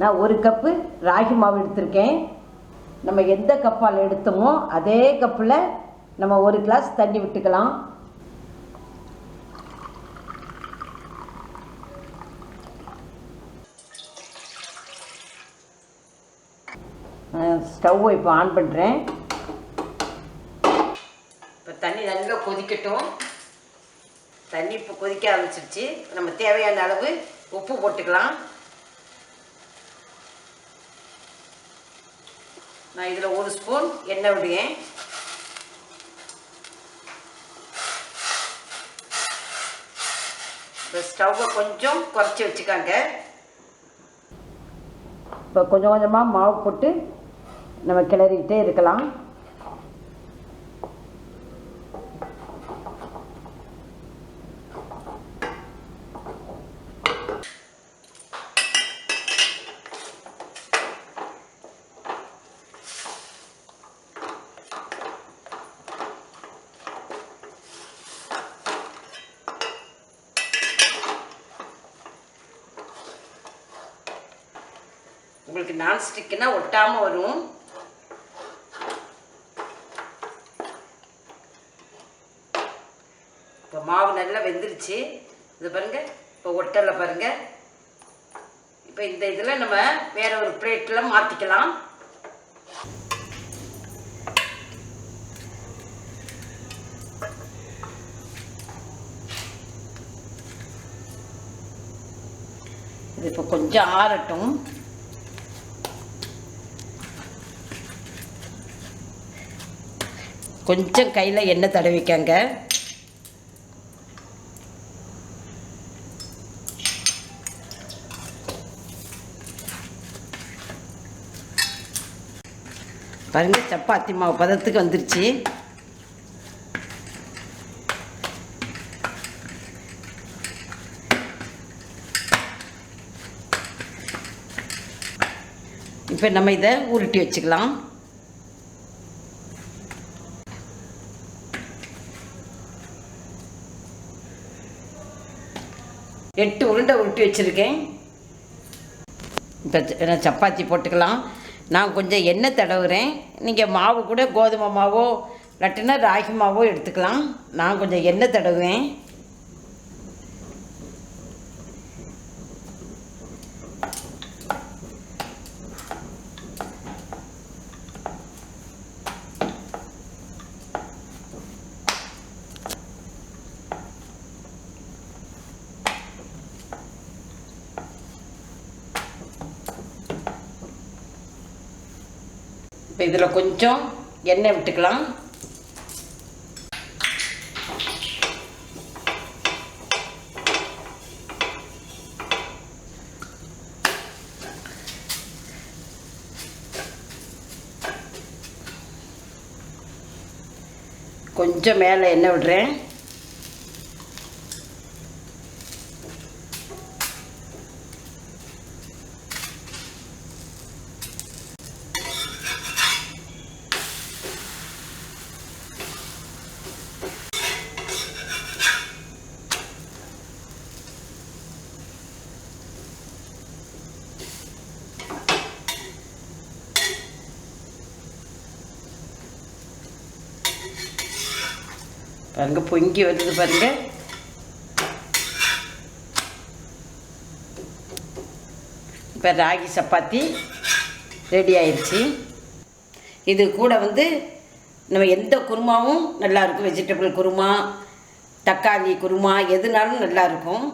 நான் ஒரு கப்பு ராகி மாவு எடுத்திருக்கேன். நம்ம எந்த கப்பால் எடுத்தோமோ அதே கப்பில் நம்ம ஒரு கிளாஸ் தண்ணி விட்டுக்கலாம். ஸ்டவ்வை இப்போ ஆன் பண்ணுறேன் இப்போ தண்ணி நல்லா கொதிக்கட்டும். தண்ணி இப்போ கொதிக்க ஆரம்பிச்சிருச்சு. நம்ம தேவையான அளவு உப்பு போட்டுக்கலாம். நான் இதில் ஒரு ஸ்பூன் எண்ணெய் விடுவேன். இப்போ ஸ்டவ்வை கொஞ்சம் குறைச்சி வச்சுக்காங்க. இப்போ கொஞ்சம் கொஞ்சமாக மாவு போட்டு நம்ம கிளறிக்கிட்டே இருக்கலாம். உங்களுக்கு நான்ஸ்டிக்குன்னா ஒட்டாமல் வரும். இப்போ மாவு நல்லா வெந்துருச்சு. இது பாருங்க இப்போ ஒட்டலை பாருங்க. இப்போ இந்த இதில் நம்ம வேற ஒரு பிளேட்டில் மாற்றிக்கலாம் இது இப்போ கொஞ்சம் ஆறட்டும். கொஞ்சம் கையில் எண்ணெய் தடவிக்கங்க. பாருங்க சப்பாத்தி மாவு பதத்துக்கு வந்துருச்சு. இப்போ நம்ம இதை உருட்டி வச்சுக்கலாம். எட்டு உருண்டை உருட்டி வச்சுருக்கேன். இப்போ சப்பாத்தி போட்டுக்கலாம். நான் கொஞ்சம் எண்ணெய் தடவுறேன். நீங்கள் மாவு கூட கோதுமை மாவோ இல்லாட்டினா ராகி மாவோ எடுத்துக்கலாம். நான் கொஞ்சம் எண்ணெய் தடவுவேன் இப்போ இதில் கொஞ்சம் எண்ணெய் விட்டுக்கலாம். கொஞ்சம் மேலே எண்ணெய் விடுறேன். பாருங்க பொங்கி வருது பாருங்க. இப்போ ராகி சப்பாத்தி ரெடி ஆயிடுச்சு இது கூட வந்து நம்ம எந்த குருமாவும் நல்லாயிருக்கும் வெஜிடபிள் குருமா தக்காளி குருமா எதுனாலும் நல்லா இருக்கும்.